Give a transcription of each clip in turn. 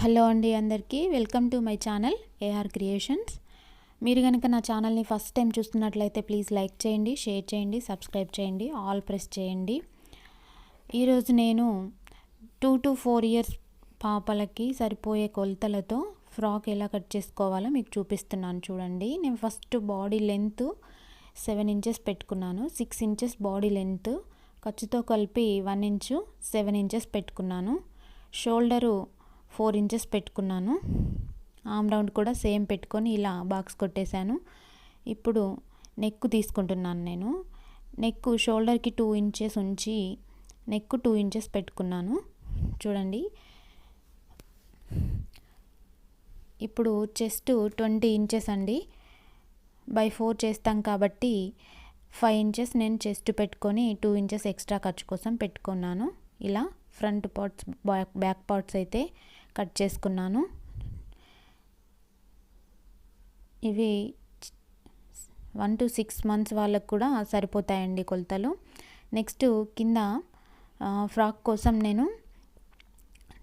Hello అండి అందరికీ. Welcome to my channel AR creations. మీరు కనుక నా ఛానల్ని ఫస్ట్ టైం చూస్తున్నట్లయితే ప్లీజ్ లైక్ చేయండి షేర్ చేయండి సబ్స్క్రైబ్ చేయండి ఆల్ ప్రెస్ చేయండి. ఈరోజు నేను టూ టు ఫోర్ ఇయర్స్ పాపలకి సరిపోయే కొలతలతో ఫ్రాక్ ఎలా కట్ చేసుకోవాలో మీకు చూపిస్తున్నాను చూడండి. నేను first body length seven inches పెట్టుకున్నాను. సిక్స్ ఇంచెస్ బాడీ లెంత్ ఖర్చుతో కలిపి వన్ ఇంచు సెవెన్ ఇంచెస్ పెట్టుకున్నాను. షోల్డరు ఫోర్ ఇంచెస్ పెట్టుకున్నాను. ఆమ్ రౌండ్ కూడా సేమ్ పెట్టుకొని ఇలా బాక్స్ కొట్టేశాను. ఇప్పుడు నెక్ తీసుకుంటున్నాను నేను. నెక్ షోల్డర్కి టూ ఇంచెస్ ఉంచి నెక్ టూ ఇంచెస్ పెట్టుకున్నాను. చూడండి. ఇప్పుడు చెస్ట్ ట్వంటీ ఇంచెస్ అండి. బై ఫోర్ చేస్తాం కాబట్టి ఫైవ్ ఇంచెస్ నేను చెస్ట్ పెట్టుకొని టూ ఇంచెస్ ఎక్స్ట్రా ఖర్చు కోసం పెట్టుకున్నాను. ఇలా front parts back back parts అయితే కట్ చేసుకున్నాను. ఇవి వన్ టు సిక్స్ మంత్స్ వాళ్ళకు కూడా సరిపోతాయండి కొలతలు. నెక్స్ట్ కింద ఫ్రాక్ కోసం నేను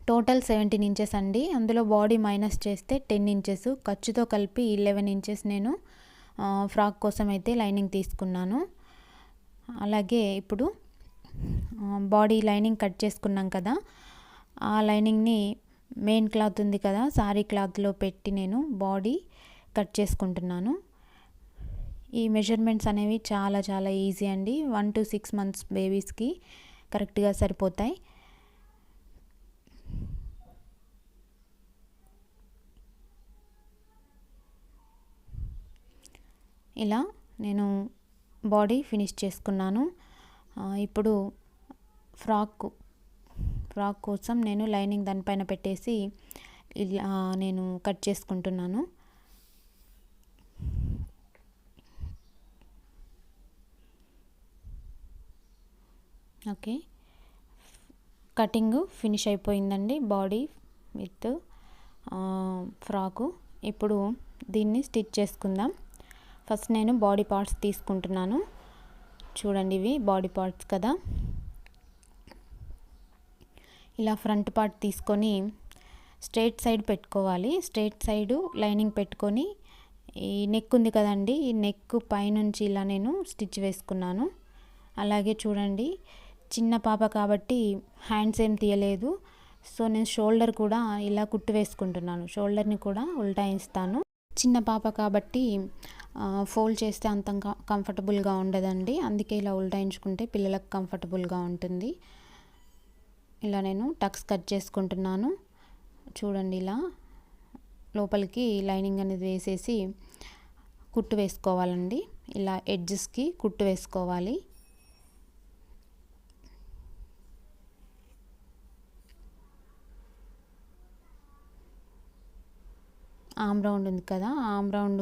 టోటల్ సెవెంటీన్ ఇంచెస్ అండి. అందులో బాడీ మైనస్ చేస్తే టెన్ ఇంచెస్. ఖర్చుతో కలిపి లెవెన్ ఇంచెస్ నేను ఫ్రాక్ కోసం అయితే లైనింగ్ తీసుకున్నాను. అలాగే ఇప్పుడు బాడీ లైనింగ్ కట్ చేసుకున్నాం కదా ఆ లైనింగ్ని మెయిన్ క్లాత్ ఉంది కదా సారీ క్లాత్లో పెట్టి నేను బాడీ కట్ చేసుకుంటున్నాను. ఈ మెజర్మెంట్స్ అనేవి చాలా చాలా ఈజీ అండి. వన్ టు సిక్స్ మంత్స్ బేబీస్కి కరెక్ట్గా సరిపోతాయి. ఇలా నేను బాడీ ఫినిష్ చేసుకున్నాను. ఇప్పుడు ఫ్రాక్ ఫ్రాక్ కోసం నేను లైనింగ్ దానిపైన పెట్టేసి ఇలా నేను కట్ చేసుకుంటున్నాను. ఓకే. కటింగ్ ఫినిష్ అయిపోయిందండి బాడీ విత్ ఫ్రాకు. ఇప్పుడు దీన్ని స్టిచ్ చేసుకుందాం. ఫస్ట్ నేను బాడీ పార్ట్స్ తీసుకుంటున్నాను. చూడండి ఇవి బాడీ పార్ట్స్ కదా. ఇలా ఫ్రంట్ పార్ట్ తీసుకొని స్ట్రేట్ సైడ్ పెట్టుకోవాలి. స్ట్రేట్ సైడు లైనింగ్ పెట్టుకొని ఈ నెక్ ఉంది కదండి ఈ నెక్ పైనుంచి ఇలా నేను స్టిచ్ వేసుకున్నాను. అలాగే చూడండి చిన్న పాప కాబట్టి హ్యాండ్స్ ఏం తీయలేదు. సో నేను షోల్డర్ కూడా ఇలా కుట్టు వేసుకుంటున్నాను. షోల్డర్ని కూడా ఉల్టాయిస్తాను చిన్న పాప కాబట్టి ఫోల్డ్ చేస్తే అంత కంఫర్టబుల్గా ఉండదండి. అందుకే ఇలా ఉల్టాయించుకుంటే పిల్లలకు కంఫర్టబుల్గా ఉంటుంది. ఇలా నేను టక్స్ కట్ చేసుకుంటున్నాను. చూడండి ఇలా లోపలికి లైనింగ్ అనేది వేసేసి కుట్టు వేసుకోవాలండి. ఇలా ఎడ్జెస్కి కుట్టు వేసుకోవాలి. ఆమ్ రౌండ్ ఉంది కదా ఆమ్ రౌండ్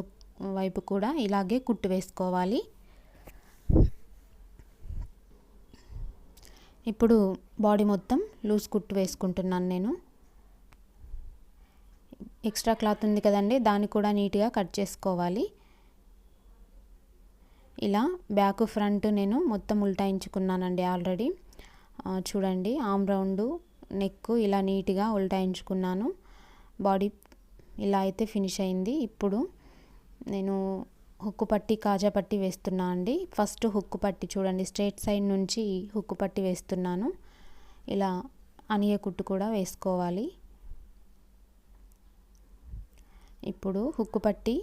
వైపు కూడా ఇలాగే కుట్టు వేసుకోవాలి. ఇప్పుడు బాడీ మొత్తం లూజ్ కుట్టు వేసుకుంటున్నాను నేను. ఎక్స్ట్రా క్లాత్ ఉంది కదండి దాన్ని కూడా నీట్గా కట్ చేసుకోవాలి. ఇలా బ్యాక్ ఫ్రంట్ నేను మొత్తం ఉల్టాయించుకున్నానండి ఆల్రెడీ. చూడండి ఆమ్ రౌండ్ నెక్ ఇలా నీట్గా ఉల్టాయించుకున్నాను. బాడీ ఇలా అయితే ఫినిష్ అయింది. ఇప్పుడు నేను హుక్కు పట్టి కాజా పట్టి వేస్తున్నా అండి. ఫస్ట్ హుక్కు పట్టి చూడండి స్ట్రైట్ సైడ్ నుంచి హుక్కు పట్టి వేస్తున్నాను. ఇలా అనియ కుట్టు కూడా వేసుకోవాలి. ఇప్పుడు హుక్కు పట్టి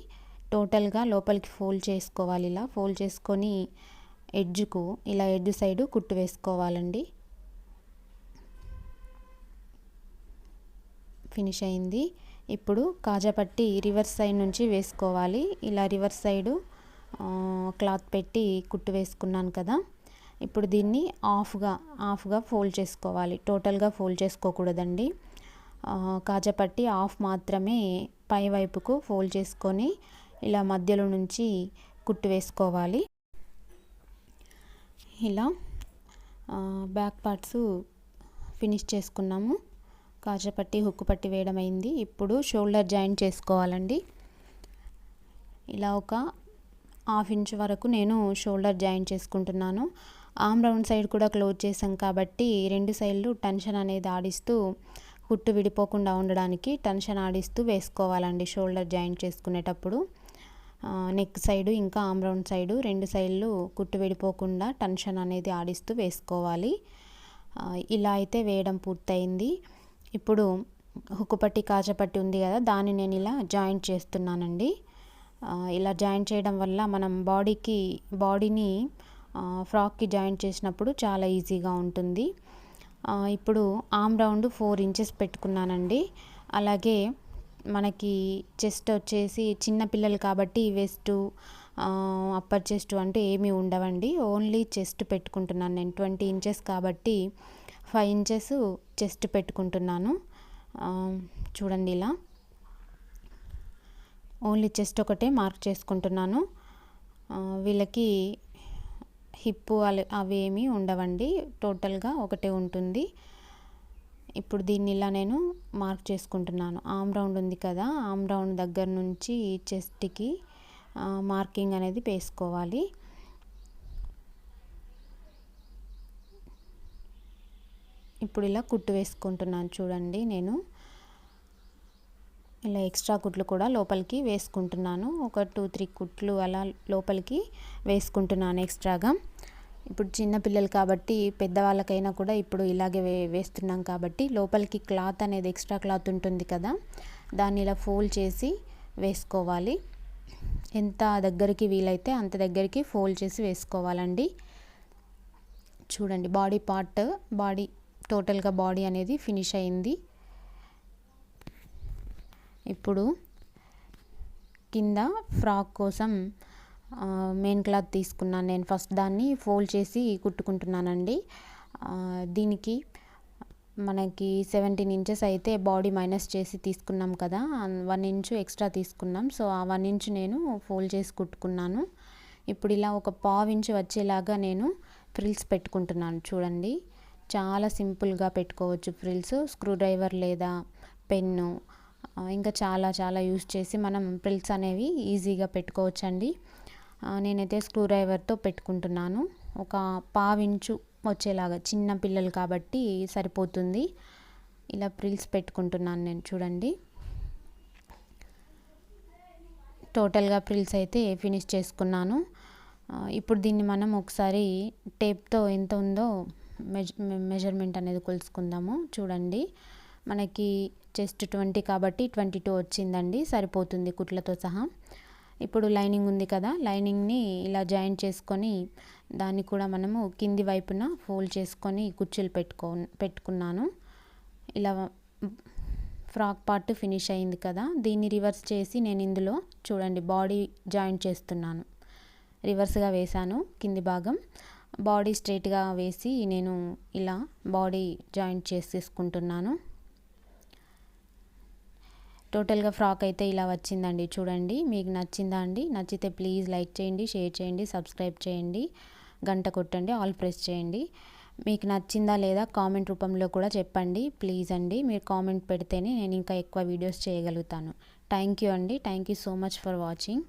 టోటల్గా లోపలికి ఫోల్డ్ చేసుకోవాలి ఇలా. ఫోల్డ్ చేసుకొని ఎడ్జ్కు ఇలా ఎడ్జ్ సైడు కుట్టు వేసుకోవాలండి. ఫినిష్ అయింది. ఇప్పుడు కాజాపట్టి రివర్స్ సైడ్ నుంచి వేసుకోవాలి. ఇలా రివర్స్ సైడు క్లాత్ పెట్టి కుట్టు వేసుకున్నాను కదా. ఇప్పుడు దీన్ని ఆఫ్గా ఆఫ్గా ఫోల్డ్ చేసుకోవాలి. టోటల్గా ఫోల్డ్ చేసుకోకూడదండి. కాజాపట్టి ఆఫ్ మాత్రమే పై వైపుకు ఫోల్డ్ చేసుకొని ఇలా మధ్యలో నుంచి కుట్టు వేసుకోవాలి. ఇలా బ్యాక్ పార్ట్స్ ఫినిష్ చేసుకున్నాము. కాజపట్టి హుక్కు పట్టి వేయడం అయింది ఇప్పుడు షోల్డర్ జాయింట్ చేసుకోవాలండి. ఇలా ఒక హాఫ్ ఇంచ్ వరకు నేను షోల్డర్ జాయింట్ చేసుకుంటున్నాను. ఆమ్ రౌండ్ సైడ్ కూడా క్లోజ్ చేసాం కాబట్టి రెండు సైడ్లు టెన్షన్ అనేది ఆడిస్తూ కుట్టు విడిపోకుండా ఉండడానికి టెన్షన్ ఆడిస్తూ వేసుకోవాలండి షోల్డర్ జాయింట్ చేసుకునేటప్పుడు. నెక్ సైడు ఇంకా ఆమ్ రౌండ్ సైడు రెండు సైడ్లు కుట్టు విడిపోకుండా టెన్షన్ అనేది ఆడిస్తూ వేసుకోవాలి. ఇలా అయితే వేయడం పూర్తయింది. ఇప్పుడు హుక్కుపట్టి కాచపట్టి ఉంది కదా దాన్ని నేను ఇలా జాయింట్ చేస్తున్నానండి. ఇలా జాయింట్ చేయడం వల్ల మనం బాడీకి బాడీని ఫ్రాక్కి జాయింట్ చేసినప్పుడు చాలా ఈజీగా ఉంటుంది. ఇప్పుడు ఆమ్ రౌండ్ ఫోర్ ఇంచెస్ పెట్టుకున్నానండి. అలాగే మనకి చెస్ట్ వచ్చేసి చిన్న పిల్లలు కాబట్టి వెస్ట్ అప్పర్ చెస్ట్ అంటూ ఏమీ ఉండవండి. ఓన్లీ చెస్ట్ పెట్టుకుంటున్నాను నేను ట్వంటీ ఇంచెస్ కాబట్టి ఫైవ్ ఇంచెస్ చెస్ట్ పెట్టుకుంటున్నాను. చూడండి ఇలా. ఓన్లీ చెస్ట్ ఒకటే మార్క్ చేసుకుంటున్నాను. వీళ్ళకి హిప్ అవి ఏమీ ఉండవండి. టోటల్గా ఒకటే ఉంటుంది. ఇప్పుడు దీన్ని ఇలా నేను మార్క్ చేసుకుంటున్నాను. ఆమ్ రౌండ్ ఉంది కదా ఆమ్ రౌండ్ దగ్గర నుంచి చెస్ట్కి మార్కింగ్ అనేది వేసుకోవాలి. ఇప్పుడు ఇలా కుట్టు వేసుకుంటున్నాను చూడండి నేను. ఇలా ఎక్స్ట్రా కుట్లు కూడా లోపలికి వేసుకుంటున్నాను. ఒక టూ త్రీ కుట్లు అలా లోపలికి వేసుకుంటున్నాను ఎక్స్ట్రాగా. ఇప్పుడు చిన్నపిల్లలు కాబట్టి పెద్దవాళ్ళకైనా కూడా ఇప్పుడు ఇలాగే వే వేస్తున్నాం కాబట్టి లోపలికి క్లాత్ అనేది ఎక్స్ట్రా క్లాత్ ఉంటుంది కదా దాన్ని ఇలా ఫోల్డ్ చేసి వేసుకోవాలి. ఎంత దగ్గరికి వీలైతే అంత దగ్గరికి ఫోల్డ్ చేసి వేసుకోవాలండి. చూడండి బాడీ పార్ట్ బాడీ టోటల్గా బాడీ అనేది ఫినిష్ అయింది. ఇప్పుడు కింద ఫ్రాక్ కోసం మెయిన్ క్లాత్ తీసుకున్నాను నేను. ఫస్ట్ దాన్ని ఫోల్డ్ చేసి కుట్టుకుంటున్నానండి. దీనికి మనకి సెవెంటీన్ ఇంచెస్ అయితే బాడీ మైనస్ చేసి తీసుకున్నాం కదా. వన్ ఇంచు ఎక్స్ట్రా తీసుకున్నాం. సో ఆ వన్ ఇంచ్ నేను ఫోల్డ్ చేసి కుట్టుకున్నాను. ఇప్పుడు ఇలా ఒక పావు ఇంచు వచ్చేలాగా నేను ఫ్రిల్స్ పెట్టుకుంటున్నాను. చూడండి. చాలా సింపుల్గా పెట్టుకోవచ్చు ఫ్రిల్స్ స్క్రూ డ్రైవర్ లేదా పెన్ను. ఇంకా చాలా చాలా యూస్ చేసి మనం ఫ్రిల్స్ అనేవి ఈజీగా పెట్టుకోవచ్చండి. నేనైతే స్క్రూ డ్రైవర్తో పెట్టుకుంటున్నాను. ఒక పావించు వచ్చేలాగా చిన్న పిల్లలు కాబట్టి సరిపోతుంది. ఇలా ప్రిల్స్ పెట్టుకుంటున్నాను నేను చూడండి. టోటల్గా ప్రిల్స్ అయితే ఫినిష్ చేసుకున్నాను. ఇప్పుడు దీన్ని మనం ఒకసారి టేప్తో ఎంత ఉందో మెజర్మెంట్ అనేది కొలుసుకుందాము. చూడండి. మనకి చెస్ట్ ట్వంటీ కాబట్టి ట్వంటీ టూ వచ్చిందండి. సరిపోతుంది కుట్లతో సహా. ఇప్పుడు లైనింగ్ ఉంది కదా. లైనింగ్ని ఇలా జాయిన్ చేసుకొని దాన్ని కూడా మనము కింది వైపున ఫోల్డ్ చేసుకొని కుర్చీలు పెట్టుకో పెట్టుకున్నాను. ఇలా ఫ్రాక్ పార్ట్ ఫినిష్ అయింది కదా. దీన్ని రివర్స్ చేసి నేను ఇందులో చూడండి బాడీ జాయింట్ చేస్తున్నాను. రివర్స్గా వేశాను కింది భాగం. బాడీ స్ట్రైట్గా వేసి నేను ఇలా బాడీ జాయింట్ చేసేసుకుంటున్నాను. టోటల్గా ఫ్రాక్ అయితే ఇలా వచ్చిందండి చూడండి. మీకు నచ్చిందా అండి? నచ్చితే ప్లీజ్ లైక్ చేయండి షేర్ చేయండి సబ్స్క్రైబ్ చేయండి గంట కొట్టండి ఆల్ ప్రెస్ చేయండి. మీకు నచ్చిందా లేదా కామెంట్ రూపంలో కూడా చెప్పండి ప్లీజ్ అండి. మీరు కామెంట్ పెడితేనే నేను ఇంకా ఎక్కువ వీడియోస్ చేయగలుగుతాను. థ్యాంక్ యూ అండి. Thank you so much for watching.